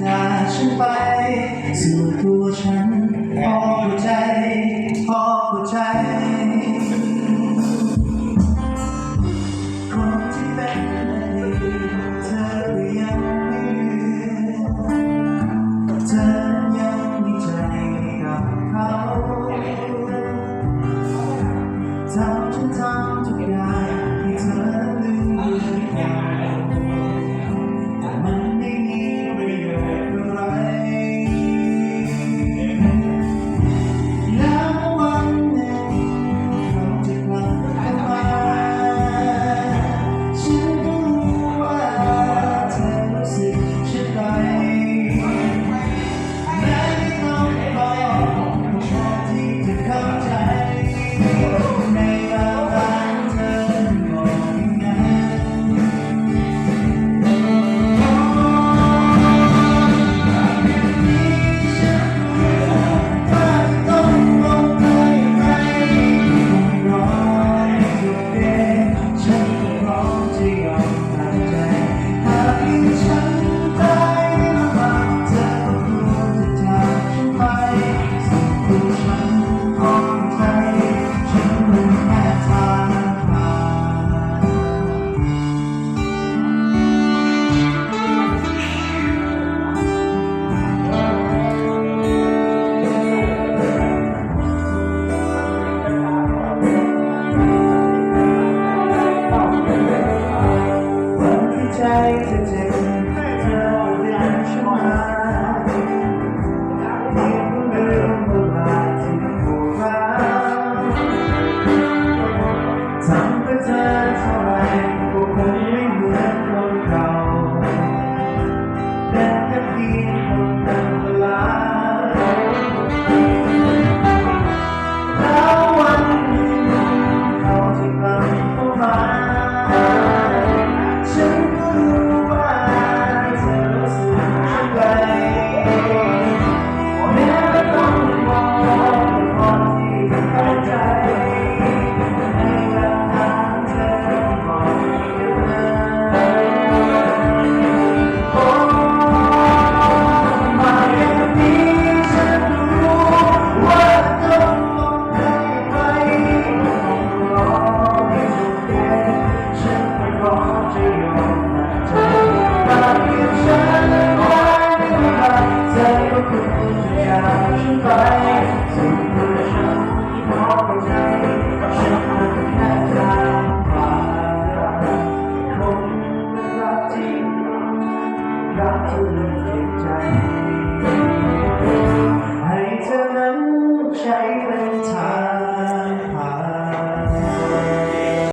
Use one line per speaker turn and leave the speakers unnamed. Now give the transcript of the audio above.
จากฉันไปสู่ตัวฉันพอเข้ใจ พอเข้ใจ ใจคุณอยากฉันไปสิ่งที่ฉันที่มองใจกัฉันมัแค่ใจผ่านคงรักจริงรักที่ลึกจิตใจให้เธอนั้นใช้